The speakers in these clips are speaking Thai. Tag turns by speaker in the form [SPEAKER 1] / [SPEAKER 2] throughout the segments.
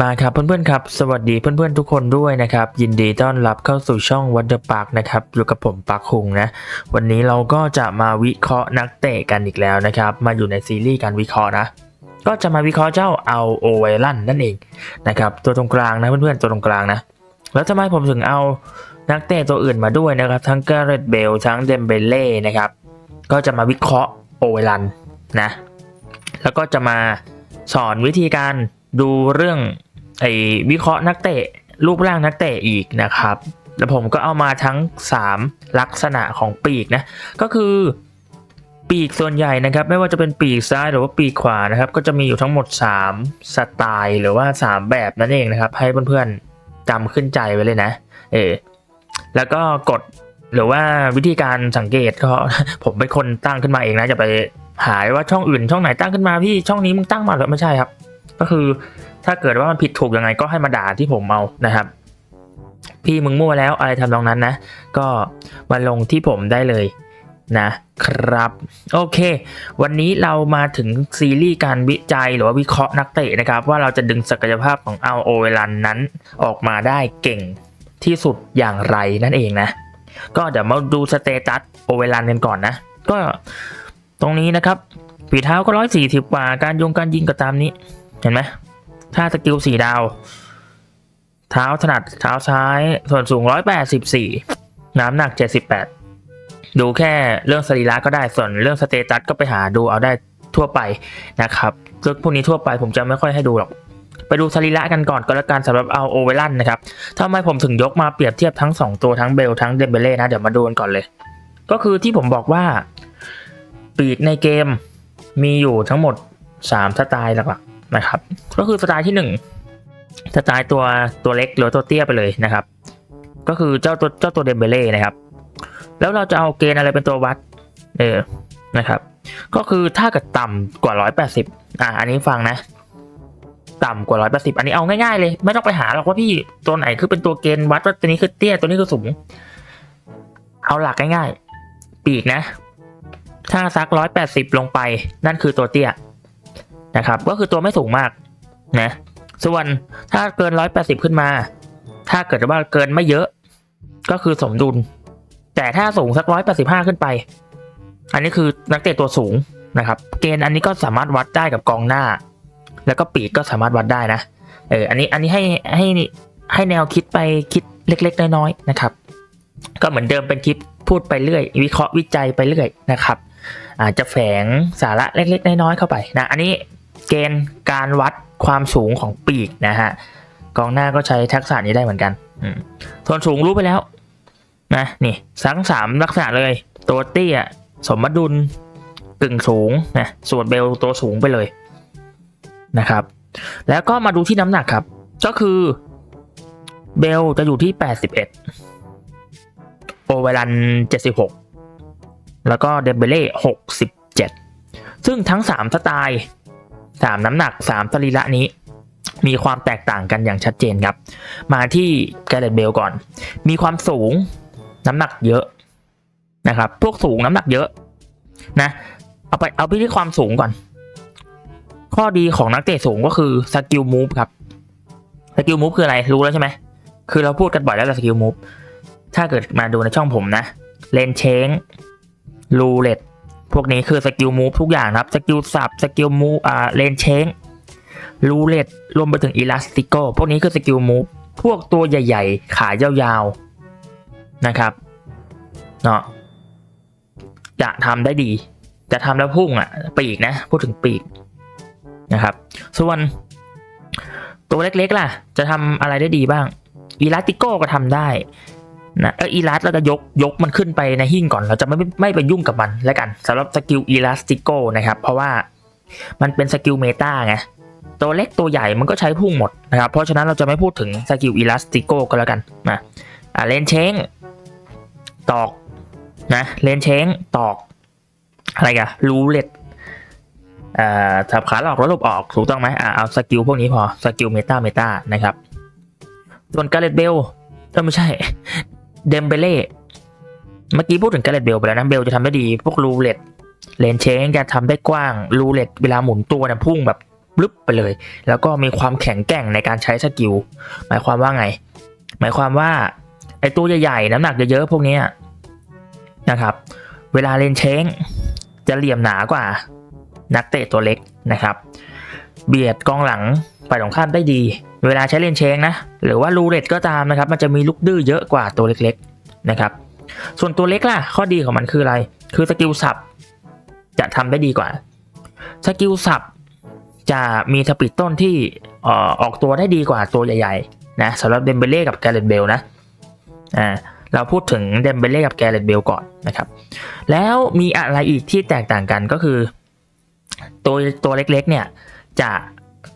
[SPEAKER 1] มาครับเพื่อนๆครับสวัสดีเพื่อนๆทุกคนด้วยนะครับ ยินดีต้อนรับเข้าสู่ช่องวันเดอร์ปาร์กนะครับอยู่กับผมปาร์คคุงนะวันนี้เราก็จะมาวิเคราะห์นักเตะกันอีกแล้วนะครับ มาอยู่ในซีรีส์การวิเคราะห์นะก็จะมาวิเคราะห์เจ้าเอาโอไวลันนั่นเองนะครับตัวตรงกลางนะเพื่อนๆตัวตรงกลางนะแล้วทำไมผมถึงเอานักเตะตัวอื่นมาด้วยนะครับ ทั้งเกเรตเบลทั้งเดมเบเล่นะครับก็จะมาวิเคราะห์โอไวลันนะแล้วก็จะมาสอนวิธีการ ดูเรื่องไอ้วิเคราะห์นักเตะรูปร่างนักเตะอีกนะครับ แล้วผมก็เอามาทั้ง 3 ลักษณะของปีกนะ ก็คือปีกส่วนใหญ่นะครับ ไม่ว่าจะเป็นปีกซ้ายหรือว่าปีกขวานะครับ ก็จะมีอยู่ทั้งหมด 3 สไตล์ หรือว่า 3 แบบนั่นเองนะครับ ให้เพื่อนๆจำขึ้นใจไว้เลยนะ เออแล้วก็กดหรือว่าวิธีการสังเกตก็ผมเป็นคนตั้งขึ้นมาเองนะจะไปหายว่าช่องอื่นช่องไหนตั้งขึ้นมาพี่ช่องนี้มึงตั้งมาหรือไม่ใช่ครับ ก็คือถ้าเกิดว่ามันผิดถูกยังไงก็ให้มาด่าที่ผมเอานะครับ พี่มึงมั่วแล้วอะไรทำนองนั้นนะ ก็มาลงที่ผมได้เลยนะครับ โอเค วันนี้เรามาถึงซีรีส์การวิจัยหรือว่าวิเคราะห์นักเตะนะครับ ว่าเราจะดึงศักยภาพของเอาโอเวลันนั้นออกมาได้เก่งที่สุดอย่างไรนั่นเองนะ ก็เดี๋ยวมาดูสเตตัสโอเวลันกันก่อนนะ ก็ตรงนี้นะครับฝีเท้าก็ร้อยสี่สิบกว่าการยงการยิงก็ตามนี้ เห็นไหมถ้าสกิลสี่ดาว เท้าถนัดเท้าซ้าย ส่วนสูงร้อยแปดสิบสี่น้ำหนักเจ็ดสิบแปดดูแค่เรื่องสรีระก็ได้ส่วนเรื่องสเตตัสก็ไปหาดูเอาได้ทั่วไปนะครับเรื่องพวกนี้ทั่วไปผมจะไม่ค่อยให้ดูหรอก ไปดูสรีระกันก่อนก็แล้วกันสำหรับเอาโอเวลันนะครับทำไมผมถึงยกมาเปรียบเทียบทั้ง 2 ตัวทั้งเบลทั้งเดมเบเล่นะ เดี๋ยวมาดูกันก่อนเลย ก็คือที่ผมบอกว่าปีกในเกมมีอยู่ทั้งหมด 3 สไตล์หลักๆ นะครับ ก็คือสไตล์ที่1สไตล์ตัวตัวเล็กหรือตัวเตี้ยไปเลยนะครับ ก็คือเจ้าตัวเจ้าตัวเดมเบเล่นะครับ แล้วเราจะเอาเกณฑ์อะไรเป็นตัววัดเออนะครับ ก็คือถ้าเกิดต่ำกว่า 180อ่าอันนี้ฟังนะ ต่ำกว่า 180 อันนี้เอาง่ายๆเลย ไม่ต้องไปหาหรอกว่าพี่ตัวไหนคือเป็นตัวเกณฑ์วัดว่าตัวนี้คือเตี้ยตัวนี้คือสูง เอาหลักง่ายๆ ปีกนะ ถ้าซัก 180 ลงไปนั่นคือตัวเตี้ย นะครับ ก็คือตัวไม่สูงมากนะส่วนถ้าเกิน 180 ขึ้นมา ถ้าเกิดว่าเกินไม่เยอะก็คือสมดุล แต่ถ้าสูงสัก 185 ขึ้นไป อันนี้คือนักเตะตัวสูงนะครับ เกณฑ์อันนี้ก็สามารถวัดได้กับกองหน้า แล้วก็ปีกก็สามารถวัดได้นะเอออันนี้อันนี้ให้ให้ให้แนวคิดไปคิดเล็ก ๆ น้อยๆนะครับ ก็เหมือนเดิมเป็นคลิปพูดไปเรื่อย วิเคราะห์วิจัยไปเรื่อยนะครับอาจจะแฝงสาระเล็ก ๆ น้อยๆเข้าไปนะอันนี้ เกณฑ์การวัดความสูงของปีกนะฮะกองหน้าก็ใช้ทักษะนี้ได้เหมือนกันส่วนสูงรู้ไปแล้วนะนี่ทั้งสามลักษณะเลย ตัวเตี้ยสมดุลกึ่งสูงนะส่วนเบลตัวสูงไปเลยนะครับ แล้วก็มาดูที่น้ำหนักครับ ก็คือเบลจะอยู่ที่ 81 โอเวลัน 76 แล้วก็เดเบเล่ 67 ซึ่งทั้ง 3 สไตล์ 3น้ำหนัก3สรีระนี้ มีความแตกต่างกันอย่างชัดเจนครับ มาที่แกเรตเบลก่อน มีความสูงน้ำหนักเยอะนะครับ พวกสูงน้ำหนักเยอะนะ เอาไปเอาไปที่ความสูงก่อน ข้อดีของนักเตะสูงก็คือสกิลมูฟครับสกิลมูฟคืออะไรรู้แล้วใช่ไหมคือเราพูดกันบ่อยแล้วสกิลมูฟถ้าเกิดมาดูในช่องผมนะเลนเชงลูเล็ต พวกนี้คือสกิลมูฟทุกอย่างครับ สกิลสับ สกิลมูฟอ่าเลนเชงลูเลตรวมไปถึงอิลาสติโกพวกนี้คือสกิลมูฟพวกตัวใหญ่ ๆ ขายาวๆนะครับเนาะจะทำได้ดี จะทำแล้วพุ่งอะ ปีกนะ พูดถึงปีกนะครับ ส่วนตัวเล็กๆล่ะ จะทำอะไรได้ดีบ้างอีลาสติโก้ก็ทำได้ นะเอออีลาสเราจะยกยกมันขึ้นไปในหิ้งก่อน เราจะไม่ไม่ไปยุ่งกับมันแล้วกันสำหรับสกิลอีลาสติโกนะครับ เพราะว่ามันเป็นสกิลเมตาไงตัวเล็กตัวใหญ่มันก็ใช้พุ่งหมดนะครับ เพราะฉะนั้นเราจะไม่พูดถึงสกิลอีลาสติโกก็แล้วกันนะอ่าเลนเชงตอกนะเลนเชงตอก อะไรกันรูเล็ตอ่าสับขาหลอกแล้วลบออกถูกต้องไหมอ่าเอาสกิลพวกนี้พอสกิลเมตาเมตานะครับส่วนกาเลตเบลเออไม่ใช่ เดมเบเล่เมื่อกี้พูดถึงกาเลตเบลไปแล้วนะเบลจะทำได้ดี พวกรูเลตเลนเชงจะทำได้กว้างรูเลตเวลาหมุนตัวเนี่ยพุ่งแบบบลึบไปเลย แล้วก็มีความแข็งแกร่งในการใช้สกิลหมายความว่าไง หมายความว่าไอตัวใหญ่ๆน้ำหนักเยอะๆพวกเนี้ยนะครับ เวลาเลนเชงจะเหลี่ยมหนากว่านักเตะตัวเล็กนะครับ เบียดกองหลังฝ่ายตรงข้ามได้ดี เวลาใช้เลนเชงนะ หรือว่ารูเลตก็ตามนะครับ มันจะมีลูกดื้อเยอะกว่าตัวเล็กๆนะครับ ส่วนตัวเล็กล่ะ ข้อดีของมันคืออะไร คือสกิลสับจะทำได้ดีกว่า สกิลสับจะมีสปีดต้นที่ออออกตัวได้ดีกว่าตัวใหญ่ๆนะสำหรับเดมเบเล่กับแกเรตเบลนะอ่าเราพูดถึงเดมเบเล่กับแกเรตเบลก่อนนะครับ แล้วมีอะไรอีกที่แตกต่างกันก็คือ ตัวตัวเล็กๆเนี่ยจะ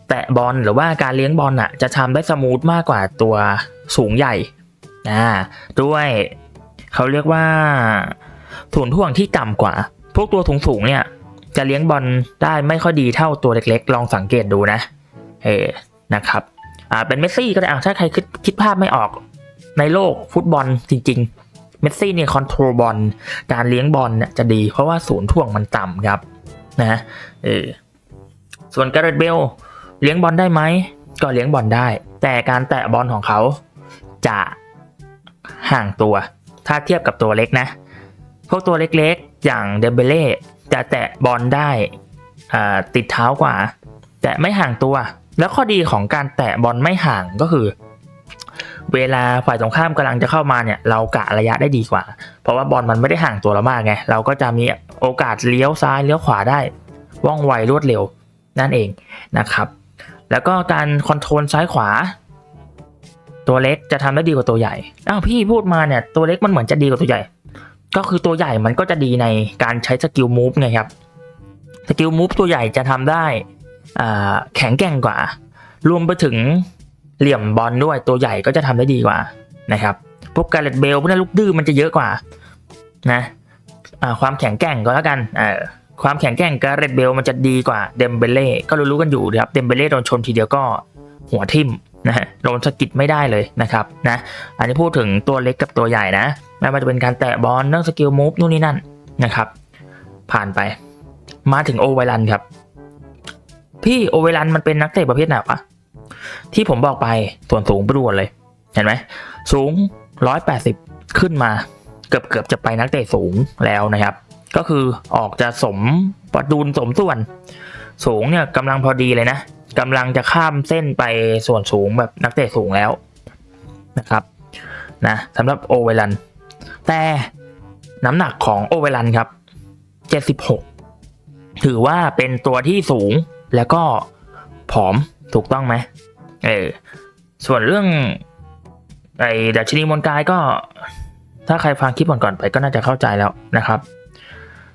[SPEAKER 1] แตะบอลหรือว่าการเลี้ยงบอลอะจะทำได้สมูทมากกว่าตัวสูงใหญ่อ่าด้วยเขาเรียกว่าถุนท่วงที่ต่ำกว่า พวกตัวสูงสูงเนี่ยจะเลี้ยงบอลได้ไม่ค่อยดีเท่าตัวเล็กๆ ลองสังเกตดูนะ เออนะครับ อ่า เป็นเมสซี่ก็ได้อะถ้าใครคิดคิดภาพไม่ออก ในโลกฟุตบอลจริง ๆ เมสซี่เนี่ยคอนโทรลบอล การเลี้ยงบอลเนี่ยจะดี เพราะว่าศูนย์ถ่วงมันต่ำครับ นะ เออ ส่วนการ์เรตเบล เลี้ยงบอลได้ไหมก็เลี้ยงบอลได้ แต่การแตะบอลของเขา จะห่างตัว ถ้าเทียบกับตัวเล็กนะ พวกตัวเล็กๆ อย่างเดเบเล่จะแตะบอลได้ติดเท้ากว่า แต่ไม่ห่างตัว แล้วข้อดีของการแตะบอลไม่ห่างก็คือ เวลาฝ่ายตรงข้ามกำลังจะเข้ามาเนี่ย เรากะระยะได้ดีกว่า เพราะว่าบอลมันไม่ได้ห่างตัวเรามากไงเราก็จะมีโอกาสเลี้ยวซ้ายเลี้ยวขวาได้ว่องไวรวดเร็วนั่นเองนะครับ แล้วก็การคอนโทรลซ้ายขวา ตัวเล็กจะทำได้ดีกว่าตัวใหญ่ อ้าวพี่พูดมาเนี่ยตัวเล็กมันเหมือนจะดีกว่าตัวใหญ่ ก็คือตัวใหญ่มันก็จะดีในการใช้สกิลมูฟไงครับ สกิลมูฟตัวใหญ่จะทำได้แข็งแกร่งกว่า รวมไปถึงเหลี่ยมบอลด้วยตัวใหญ่ก็จะทำได้ดีกว่านะครับ พวกการเลตเบลพวกนั้นลูกดื้อมันจะเยอะกว่านะความแข็งแกร่งก็แล้วกันอ่า ความแข็งแกร่งการเลตเบลมันจะดีกว่าเดมเบเล่ก็รู้ๆกันอยู่นะครับเดมเบเล่โดนชนทีเดียวก็หัวทิ่มนะฮะโดนสะกิดไม่ได้เลยนะครับนะอันนี้พูดถึงตัวเล็กกับตัวใหญ่นะไม่ว่าจะเป็นการแตะบอลเรื่องสกิลมูฟนู่นนี่นั่นนะครับผ่านไป มาถึงโอเวลันครับ พี่โอเวลันมันเป็นนักเตะประเภทไหนวะที่ผมบอกไปส่วนสูงไปรวนเลย เห็นไหมสูง 180 ขึ้นมา เกือบเกือบจะไปนักเตะสูงแล้วนะครับ ก็คือออกจะสมประดุลสมส่วน สูงเนี่ยกำลังพอดีเลยนะกำลังจะข้ามเส้นไปส่วนสูงแบบนักเตะสูงแล้วนะครับนะสำหรับโอเวลัน แต่น้ำหนักของโอเวลันครับ 76 ถือว่าเป็นตัวที่สูงแล้วก็ผอมถูกต้องไหมเออส่วนเรื่องไอ้ดัชนีมวลกายก็ ถ้าใครฟังคลิปก่อนๆไปก็น่าจะเข้าใจแล้วนะครับ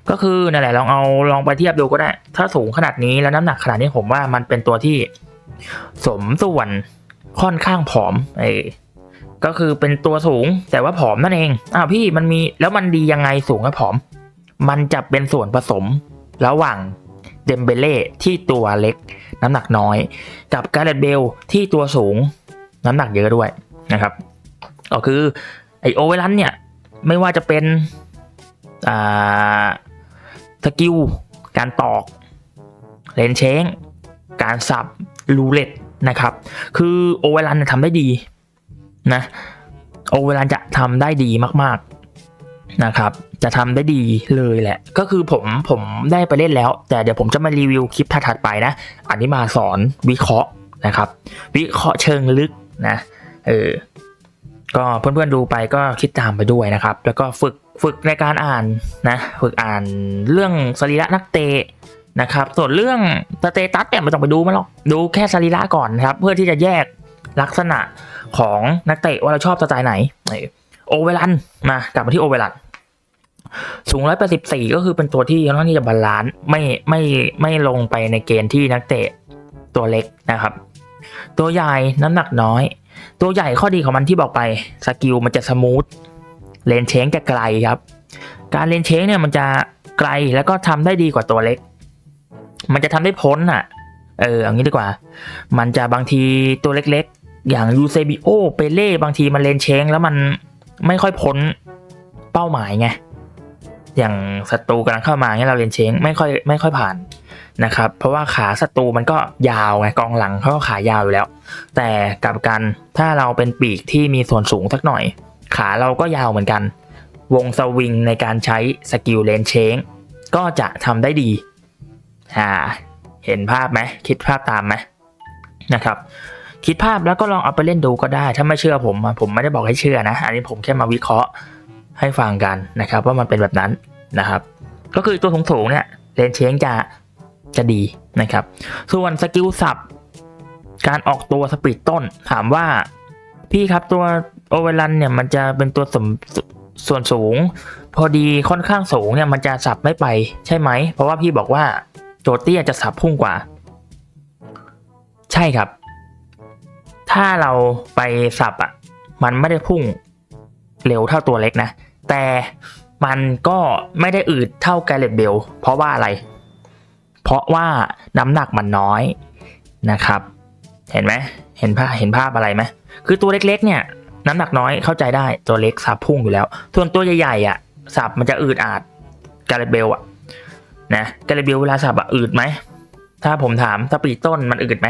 [SPEAKER 1] ก็คือนั่นแหละลองเอาลองไปเทียบดูก็ได้ ถ้าสูงขนาดนี้แล้วน้ำหนักขนาดนี้ผมว่ามันเป็นตัวที่สมส่วนค่อนข้างผอมเอก็คือเป็นตัวสูงแต่ว่าผอมนั่นเองอ้าวพี่มันมีแล้วมันดียังไงสูงกับผอม มันจะเป็นส่วนผสมระหว่างเดมเบเล่ที่ตัวเล็ก น้ำหนักน้อย กับการ์เรตเบลที่ตัวสูง น้ำหนักเยอะด้วยนะครับ ก็คือไอโอเวลันเนี่ย ไม่ว่าจะเป็นอ่า สกิล การตอก เลนเช้ง การสับ รูเล็ตนะครับ คือโอเวลันทำได้ดีนะ โอเวลันจะทำได้ดีมากๆนะครับ จะทำได้ดีเลยแหละ ก็คือผมผมได้ไปเล่นแล้ว แต่เดี๋ยวผมจะมารีวิวคลิปถัดๆไปนะ อันนี้มาสอนวิเคราะห์นะครับ วิเคราะห์เชิงลึกนะ เออ ก็เพื่อนๆดูไปก็คิดตามไปด้วยนะครับ แล้วก็ฝึกฝึกในการอ่านนะฝึกอ่านเรื่องสรีระนักเตะนะครับ ส่วนเรื่องสเตตัสเนี่ยไม่ต้องไปดูมันหรอกดูแค่สรีระก่อนนะครับ เพื่อที่จะแยกลักษณะของนักเตะว่าเราชอบสไตล์ไหนโอเวลันมากลับมาที่โอเวลันสูง 184 ก็คือเป็นตัวที่ค่อนข้างที่จะบาลานซ์ไม่ไม่ไม่ลงไปในเกณฑ์ที่นักเตะตัวเล็กนะครับ ตัวใหญ่น้ำหนักน้อย ตัวใหญ่ข้อดีของมันที่บอกไปสกิลมันจะสมูทเลนเชงจะไกลครับ การเลนเชงเนี่ยมันจะไกลแล้วก็ทำได้ดีกว่าตัวเล็ก มันจะทำได้พ้นอะ เอออย่างนี้ดีกว่า มันจะบางทีตัวเล็กๆ อย่างยูเซบิโอเปเล่บางทีมันเลนเชงแล้วมันไม่ค่อยพ้นเป้าหมายไงอย่างศัตรูกำลังเข้ามาเนี่ยเราเลนเชงไม่ค่อยไม่ค่อยผ่าน นะครับ เพราะว่าขาศัตรูมันก็ยาวไงกองหลังเขาก็ขายาวอยู่แล้ว แต่กลับกันถ้าเราเป็นปีกที่มีส่วนสูงสักหน่อย ขาเราก็ยาวเหมือนกัน วงสวิงในการใช้สกิลเลนเชงก็จะทำได้ดีอ่าเห็นภาพไหมคิดภาพตามไหมนะครับ คิดภาพแล้วก็ลองเอาไปเล่นดูก็ได้ ถ้าไม่เชื่อผมผมไม่ได้บอกให้เชื่อนะ อันนี้ผมแค่มาวิเคราะห์ให้ฟังกันนะครับ ว่ามันเป็นแบบนั้นนะครับ ก็คือตัวสูงๆเนี่ยเลนเชงจะ จะดีนะครับ ส่วนสกิลสับการออกตัวสปีดต้นถามว่า พี่ครับตัวโอเวลันเนี่ยมันจะเป็นตัวสมส่วนสูง พอดีค่อนข้างสูงเนี่ยมันจะสับไม่ไปใช่ไหม เพราะว่าพี่บอกว่าโจเตี้ยจะสับพุ่งกว่า ใช่ครับ ถ้าเราไปสับอะ มันไม่ได้พุ่งเร็วเท่าตัวเล็กนะ แต่มันก็ไม่ได้อืดเท่าแกเรตเบลเพราะว่าอะไร เพราะว่าน้ำหนักมันน้อยนะครับ เห็นไหมเห็นภาพเห็นภาพอะไรไหมคือตัวเล็กๆเนี่ยน้ำหนักน้อยเข้าใจได้ตัวเล็กสับพุ่งอยู่แล้ว ส่วนตัวใหญ่ๆอะสับมันจะอืดอาดแกเรตเบลอะนะแกเรตเบลเวลาสับอะอืดไหมถ้าผมถามสปีดต้นมันอืดไหม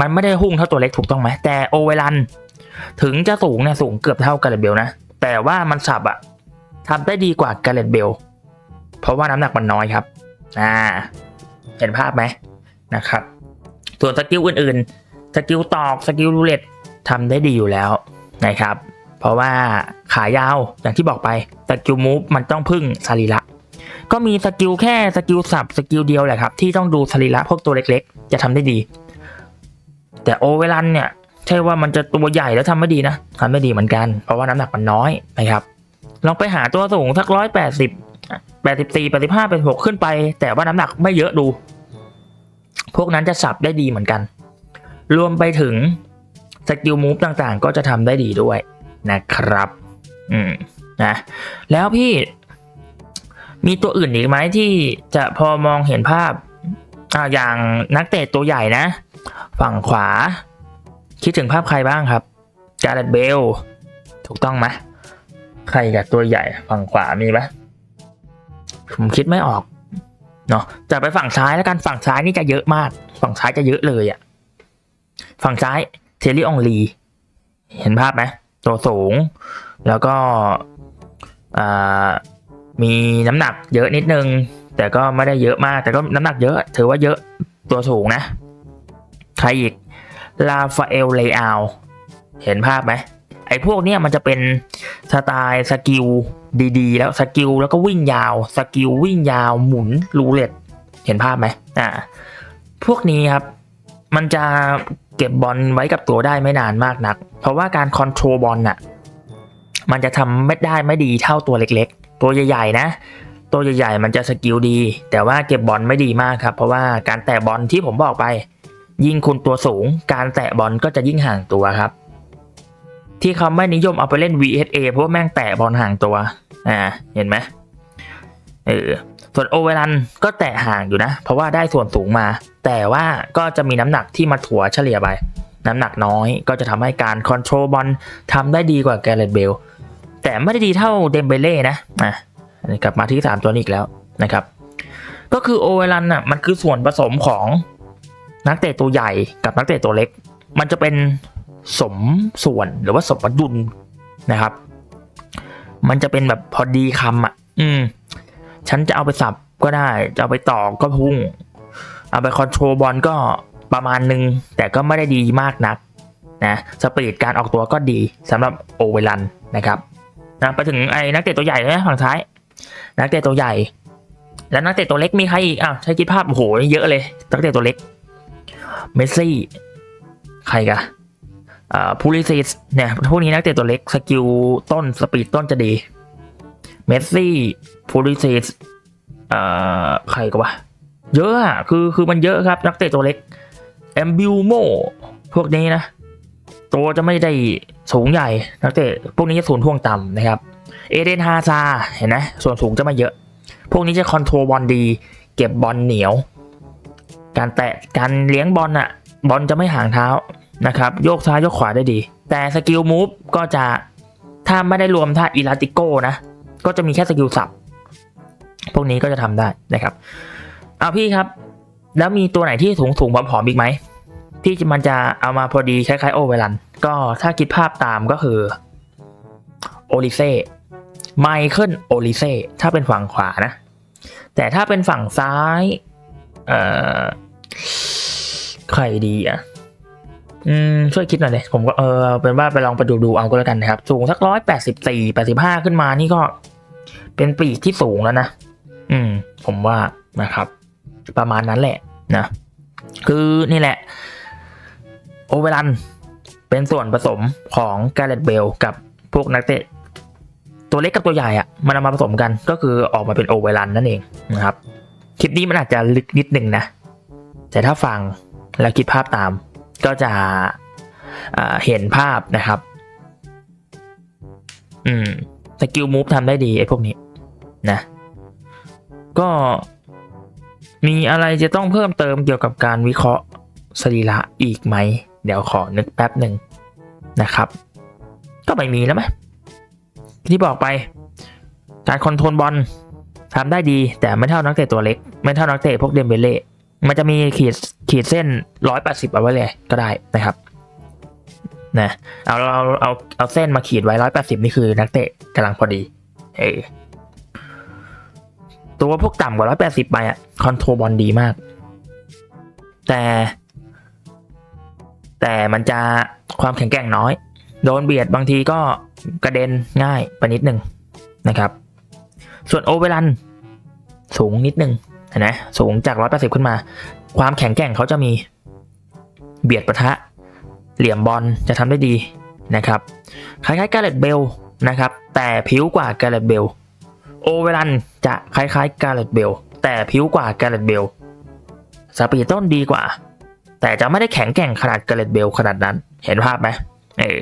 [SPEAKER 1] มันไม่ได้หุ่งเท่าตัวเล็กถูกต้องไหมแต่โอเวลัน ถึงจะสูงเนี่ยสูงเกือบเท่ากาเลเบลนะแต่ว่ามันสับอะทำได้ดีกว่ากาเลตเบล เพราะว่าน้ำหนักมันน้อยครับ อ่าเห็นภาพไหมนะครับ ส่วนสกิลอื่นๆ สกิลตอก สกิลรูเล็ตทำได้ดีอยู่แล้วนะครับ เพราะว่าขายาวอย่างที่บอกไป สกิลมูฟมันต้องพึ่งสรีระก็มีสกิลแค่สกิลสับสกิลเดียวแหละครับ ที่ต้องดูสรีระพวกตัวเล็กๆ จะทำได้ดี แต่โอเวลันเนี่ย ใช่ว่ามันจะตัวใหญ่แล้วทำไม่ดีนะทำไม่ดีเหมือนกัน เพราะว่าน้ำหนักมันน้อยนะครับ ลองไปหาตัวสูงสักร้อยแปดสิบ แปดสิบสี่แปดสิบห้าเป็นหกขึ้นไป แต่ว่าน้ำหนักไม่เยอะดู พวกนั้นจะสับได้ดีเหมือนกัน รวมไปถึงสกิลมูฟต่างๆ ก็จะทำได้ดีด้วยนะครับ อืมนะแล้วพี่มีตัวอื่นอีกไหมที่จะพอมองเห็นภาพอ่าอย่างนักเตะตัวใหญ่นะ ฝั่งขวา คิดถึงภาพใครบ้างครับจาร์เดตเบล ถูกต้องไหมใครกับตัวใหญ่ฝั่งขวามีไหม ผมคิดไม่ออกเนาะจะไปฝั่งซ้ายแล้วกันฝั่งซ้ายนี่จะเยอะมาก ฝั่งซ้ายจะเยอะเลยอะ่ะ ฝั่งซ้ายเทลลี่องลี เห็นภาพไหมตัวสูง แล้วก็อ่ามีน้ำหนักเยอะนิดนึง แต่ก็ไม่ได้เยอะมาก แต่ก็น้ำหนักเยอะ ถือว่าเยอะตัวสูงนะ ใครอีกลาฟาเอลเลอาลเห็นภาพไหมไอ้พวกเนี้ยมันจะเป็นสไตล์สกิล ดีๆ แล้วสกิลแล้วก็วิ่งยาวสกิลวิ่งยาวหมุนรูเล็ตเห็นภาพไหมอ่าพวกนี้ครับมันจะเก็บบอลไว้กับตัวได้ไม่นานมากนัก เพราะว่าการคอนโทรลบอลน่ะมันจะทำไม่ได้ไม่ดีเท่าตัวเล็กๆ ตัวใหญ่ๆนะ ตัวใหญ่ๆมันจะสกิลดี แต่ว่าเก็บบอลไม่ดีมากครับ เพราะว่าการแตะบอลที่ผมบอกไป ยิ่งคุณตัวสูง การแตะบอลก็จะยิ่งห่างตัวครับ ที่เขาไม่นิยมเอาไปเล่น VSA เพราะว่าแม่งแตะบอลห่างตัว อ่า เห็นไหมเออ ส่วนโอเวรันก็แตะห่างอยู่นะ เพราะว่าได้ส่วนสูงมา แต่ว่าก็จะมีน้ำหนักที่มาถัวเฉลี่ยไป น้ำหนักน้อยก็จะทำให้การคอนโทรลบอลทำได้ดีกว่าแกเรตเบล แต่ไม่ได้ดีเท่าเดมเบเล่นะ อะกลับมาที่สามตัวนี้อีกแล้วนะครับ ก็คือโอเวรันอะมันคือส่วนผสมของนักเตะตัวใหญ่กับนักเตะตัวเล็ก มันจะเป็น สมส่วนหรือว่าสมดุลนะครับ มันจะเป็นแบบพอดีคำอะ อืม ฉันจะเอาไปสับก็ได้ จะเอาไปต่อก็พุ่ง เอาไปคอนโทรลบอลก็ประมาณนึง แต่ก็ไม่ได้ดีมากนักนะสปีดการออกตัวก็ดีสำหรับโอเวลันนะครับนะไปถึงไอ้นักเตะตัวใหญ่นะฝั่งท้าย นักเตะตัวใหญ่ แล้วนักเตะตัวเล็กมีใครอีกอ้าวใช้คิดภาพโอ้โหเยอะเลย นักเตะตัวเล็ก เมสซี่ ใครกะอ่า พูลิซิสเนี่ยพวกนี้นักเตะตัวเล็กสกิลต้นสปีดต้นจะดีเมสซี่พูลิซิสใครก็วะเยอะอะคือคือมันเยอะครับ นักเตะตัวเล็กแอมบิวโมพวกนี้นะ ตัวจะไม่ได้สูงใหญ่ นักเตะพวกนี้จะสูงท่วงต่ำนะครับ เอเดนฮาซาเห็นไหมส่วนสูงจะไม่เยอะ พวกนี้จะคอนโทรลบอลดี เก็บบอลเหนียว การแตะการเลี้ยงบอลอะบอลจะไม่ห่างเท้า นะครับโยกซ้ายโยกขวาได้ดี แต่สกิลมูฟก็จะถ้าไม่ได้รวมท่าอิลาติโกนะ ก็จะมีแค่สกิลสับ พวกนี้ก็จะทำได้นะครับ เอาพี่ครับ แล้วมีตัวไหนที่สูงสูงผอมๆอีกไหมที่มันจะเอามาพอดีคล้ายๆ โอเวลัน ก็ถ้าคิดภาพตามก็คือโอลิเซ่ไมเคิลโอลิเซ่ถ้าเป็นฝั่งขวานะ แต่ถ้าเป็นฝั่งซ้าย เอ่อ ใครดีอะ อืมช่วยคิดหน่อยเลยผมก็เออเป็นว่าไปลองไปดูดูเอาก็แล้วกันนะครับ สูงสักร้อยแปดสิบสี่แปดสิบห้าขึ้นมานี่ก็ เป็นปีกที่สูงแล้วนะ อืม ผมว่านะครับ ประมาณนั้นแหละนะ คือนี่แหละ โอเวรันเป็นส่วนผสมของกาเลตเบลกับพวกนักเตะตัวเล็กกับตัวใหญ่อะมันเอามาผสมกันก็คือออกมาเป็นโอเวรันนั่นเองนะครับ คลิปนี้มันอาจจะลึกนิดหนึ่งนะ แต่ถ้าฟังแล้วคิดภาพตาม ก็จะเห็นภาพนะครับ อืมสกิลมูฟทำได้ดีไอ้พวกนี้นะ ก็มีอะไรจะต้องเพิ่มเติมเกี่ยวกับการวิเคราะห์สรีระอีกไหม เดี๋ยวขอนึกแป๊บหนึ่งนะครับ ก็ไม่มีแล้วไหมที่บอกไป การคอนโทรลบอลทำได้ดี แต่ไม่เท่านักเตะตัวเล็ก ไม่เท่านักเตะพวกเดมเบเล่มันจะมีขีด ขีดเส้นร้อยแปดสิบเอาไว้เลยก็ได้นะครับนะเอาเอาเอาเอาเส้นมาขีดไว้ร้อยแปดสิบนี่คือนักเตะกำลังพอดีเออตัวพวกต่ำกว่าร้อยแปดสิบไปอะคอนโทรบอลดีมาก แต่ แต่มันจะความแข็งแกร่งน้อย โดนเบียดบางทีก็กระเด็นง่ายไปนิดหนึ่งนะครับ ส่วนโอเวรันสูงนิดหนึ่ง ห็นไหมสูงจาก 180 ขึ้นมา ความแข็งแกร่งเขาจะมีเบียดปะทะ เหลี่ยมบอลจะทำได้ดีนะครับคล้ายๆกาเลตเบลนะครับแต่ผิวกว่ากาเลตเบลโอเวรันจะคล้ายๆกาเลตเบลแต่ผิวกว่ากาเลตเบลสปีดต้นดีกว่า แต่จะไม่ได้แข็งแกร่งขนาดกาเลตเบลขนาดนั้นเห็นภาพไหมเออ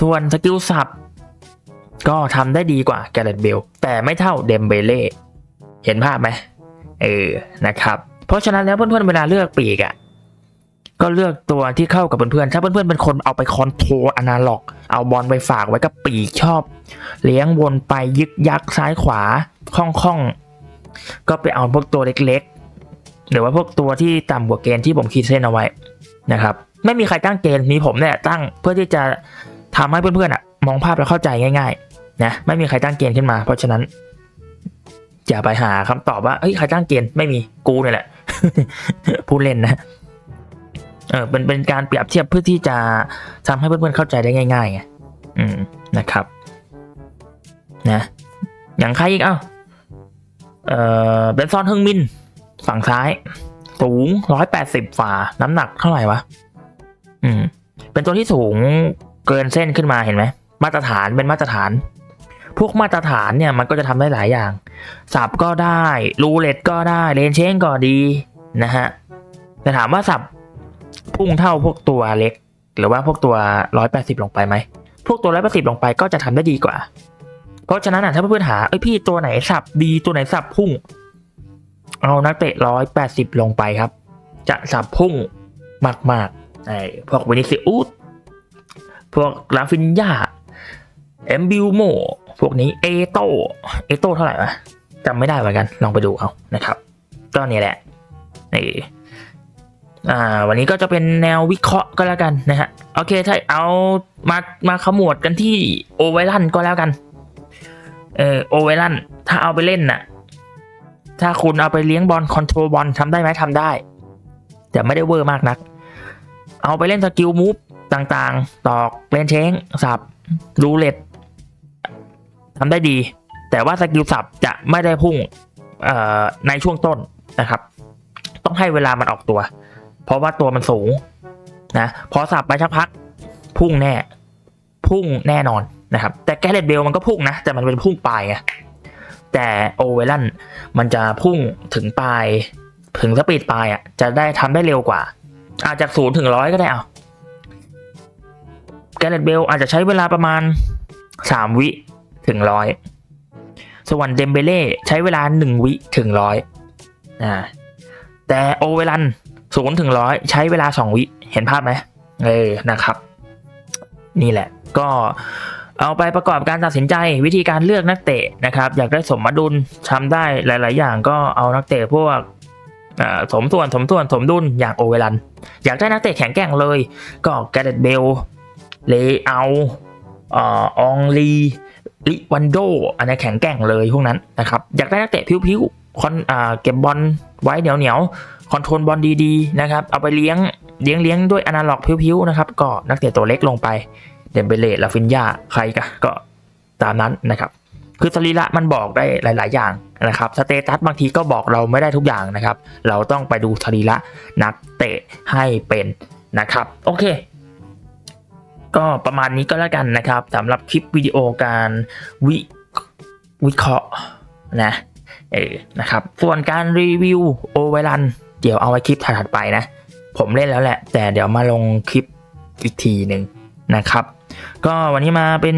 [SPEAKER 1] ส่วนสกิลสับก็ทำได้ดีกว่าแกเรตเบลแต่ไม่เท่าเดมเบเล่เห็นภาพไหม เออนะครับ เพราะฉะนั้นแล้วเพื่อนๆเวลาเลือกปีกอะ่ะก็เลือกตัวที่เข้ากับเพื่อนๆ ถ้าเพื่อนๆเป็นคนเอาไปคอนโทรลอนาล็อก เอาบอลไปฝากไว้กับปีกชอบ เลี้ยงวนไปยึกยักซ้ายขวาคล่องๆ ก็ไปเอาพวกตัวเล็กๆ หรือว่าพวกตัวที่ต่ำกว่าเกณฑ์ที่ผมขีดเส้นเอาไว้นะครับ ไม่มีใครตั้งเกณฑ์มีผมเนี่ยตั้งเพื่อที่จะทำให้เพื่อนๆอะมองภาพแล้วเข้าใจง่ายๆนะไม่มีใครตั้งเกณฑ์ขึ้นมา เพราะฉะนั้น อย่าไปหาคำตอบว่าเฮ้ยใครตั้งเกณฑ์ไม่มีกูเนี่ยแหละพูดเล่นนะเออเป็นเป็นการเปรียบเทียบเพื่อที่จะทำให้เพื่อนๆเข้าใจได้ง่ายๆไงอืมนะครับ นะ อย่างใครอีกเอ้าเออเบนซอนฮึงมิน ฝั่งซ้าย สูงร้อยแปดสิบฝ่า น้ำหนักเท่าไหร่วะ อืม เป็นตัวที่สูงเกินเส้นขึ้นมาเห็นไหม มาตรฐานเป็นมาตรฐาน พวกมาตรฐานเนี่ยมันก็จะทำได้หลายอย่าง สับก็ได้ รูเล็ตก็ได้เลนเชงก็ดีนะฮะแต่ถามว่าสับพุ่งเท่าพวกตัวเล็ก หรือว่าพวกตัวร้อยแปดสิบลงไปไหม พวกตัวร้อยแปดสิบลงไปก็จะทำได้ดีกว่า เพราะฉะนั้นอะถ้าเพื่อนๆหาเอ้ยพี่ตัวไหนสับดีตัวไหนสับพุ่ง เอานักเตะร้อยแปดสิบลงไปครับ จะสับพุ่งมากๆไอ้พวกวินิซิอุสพวกลาฟินยาเอ็มบิวโม พวกนี้เอโตเอโตเท่าไหร่วะจำไม่ได้เหมือนกันลองไปดูเอานะครับก็เนี่ยแหละนี่อ่าวันนี้ก็จะเป็นแนววิเคราะห์ก็แล้วกันนะฮะโอเคถ้าเอามามาขมวดกันที่โอเวลันก็แล้วกันเออโอเวลันถ้าเอาไปเล่นน่ะ ถ้าคุณเอาไปเลี้ยงบอลคอนโทรลบอลทำได้ไหมทำได้ แต่ไม่ได้เวอร์มากนัก เอาไปเล่นสกิลมูฟต่างๆ ตอกเลนเช้งสับรูเลต ทำได้ดี แต่ว่าสกิลสับจะไม่ได้พุ่งในช่วงต้นนะครับ ต้องให้เวลามันออกตัว เพราะว่าตัวมันสูงนะพอสับไปชักพักพุ่งแน่ พุ่งแน่นอนนะครับ แต่แกเรตเบลมันก็พุ่งนะ แต่มันเป็นพุ่งปลายไงแต่โอเวลันมันจะพุ่งถึงปลาย ถึงสปีดปลายอะ จะได้ทำได้เร็วกว่า อาจจากศูนย์ถึงร้อยก็ได้เอาแกเรตเบลอาจจะใช้เวลาประมาณสามวิ ถึงร้อยส่วนเดมเบเล่ใช้เวลาหนึ่งวิถึงร้อยอ่าแต่โอเวลันศูนย์ถึงร้อยใช้เวลาสองวิเห็นภาพไหมเออนะครับ นี่แหละ ก็เอาไปประกอบการตัดสินใจวิธีการเลือกนักเตะนะครับ อยากได้สมดุลทำได้หลาย ๆ อย่างก็เอานักเตะพวกสมส่วนสมส่วนสมดุลอย่างโอเวลัน อยากได้นักเตะแข็งแกร่งเลย ก็แกเรตเบลเลเอาอ่าอองลี ลิวันโดอันนี้แข็งแกร่งเลยพวกนั้นนะครับอยากได้นักเตะพิ้วๆคอนอ่าเก็บบอลไว้เหนียวเหนียวคอนโทรลบอลดีๆนะครับเอาไปเลี้ยงเลี้ยงเลี้ยงด้วยอนาล็อกพิ้วๆนะครับก็นักเตะตัวเล็กลงไปเดมเบเล่ลาฟินยาใครก็ก็ตามนั้นนะครับคือสรีระมันบอกได้หลาย ๆ อย่างนะครับสเตตัสบางทีก็บอกเราไม่ได้ทุกอย่างนะครับ เราต้องไปดูสรีระนักเตะให้เป็นนะครับ โอเค ก็ประมาณนี้ก็แล้วกันนะครับสำหรับคลิปวิดีโอการวิวิเคราะห์นะเออนะครับส่วนการรีวิวโอเวรันเดี๋ยวเอาไว้คลิปถัดไปนะ ผมเล่นแล้วแหละ แต่เดี๋ยวมาลงคลิปอีกทีหนึ่งนะครับ ก็วันนี้มาเป็น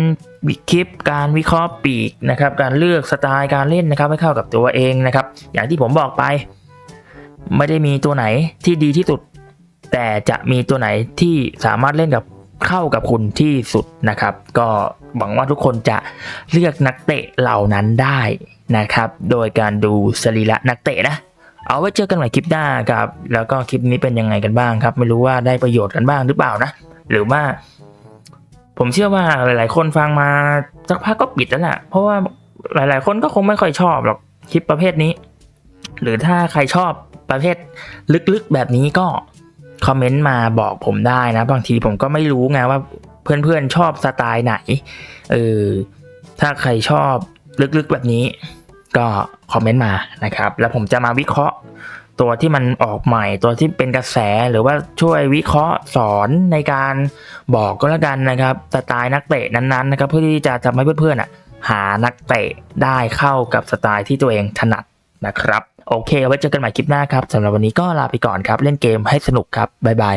[SPEAKER 1] คลิปการวิเคราะห์ปีกนะครับ การเลือกสไตล์การเล่นนะครับให้เข้ากับตัวเองนะครับ อย่างที่ผมบอกไป ไม่ได้มีตัวไหนที่ดีที่สุด แต่จะมีตัวไหนที่สามารถเล่นกับ เข้ากับคุณที่สุดนะครับ ก็หวังว่าทุกคนจะเลือกนักเตะเหล่านั้นได้นะครับ โดยการดูสรีระนักเตะนะเอาไว้เจอกันใหม่คลิปหน้าครับ แล้วก็คลิปนี้เป็นยังไงกันบ้างครับ ไม่รู้ว่าได้ประโยชน์กันบ้างหรือเปล่านะ หรือว่า ผมเชื่อว่าหลาย ๆ คนฟังมาสักพักก็ปิดแล้วแหละเพราะว่าหลาย ๆ คนก็คงไม่ค่อยชอบหรอกคลิปประเภทนี้ หรือถ้าใครชอบประเภทลึก ๆ แบบนี้ก็ คอมเมนต์มาบอกผมได้นะ บางทีผมก็ไม่รู้ไงว่าเพื่อนๆชอบสไตล์ไหน เออ ถ้าใครชอบลึกๆแบบนี้ ก็คอมเมนต์มานะครับ แล้วผมจะมาวิเคราะห์ตัวที่มันออกใหม่ ตัวที่เป็นกระแสหรือว่าช่วยวิเคราะห์สอนในการบอกก็แล้วกันนะครับสไตล์นักเตะนั้นๆนะครับ เพื่อที่จะทำให้เพื่อนๆอะหานักเตะได้เข้ากับสไตล์ที่ตัวเองถนัดนะครับ โอเค ไว้เจอกันใหม่คลิปหน้าครับสำหรับวันนี้ก็ลาไปก่อนครับ เล่นเกมให้สนุกครับบ๊ายบาย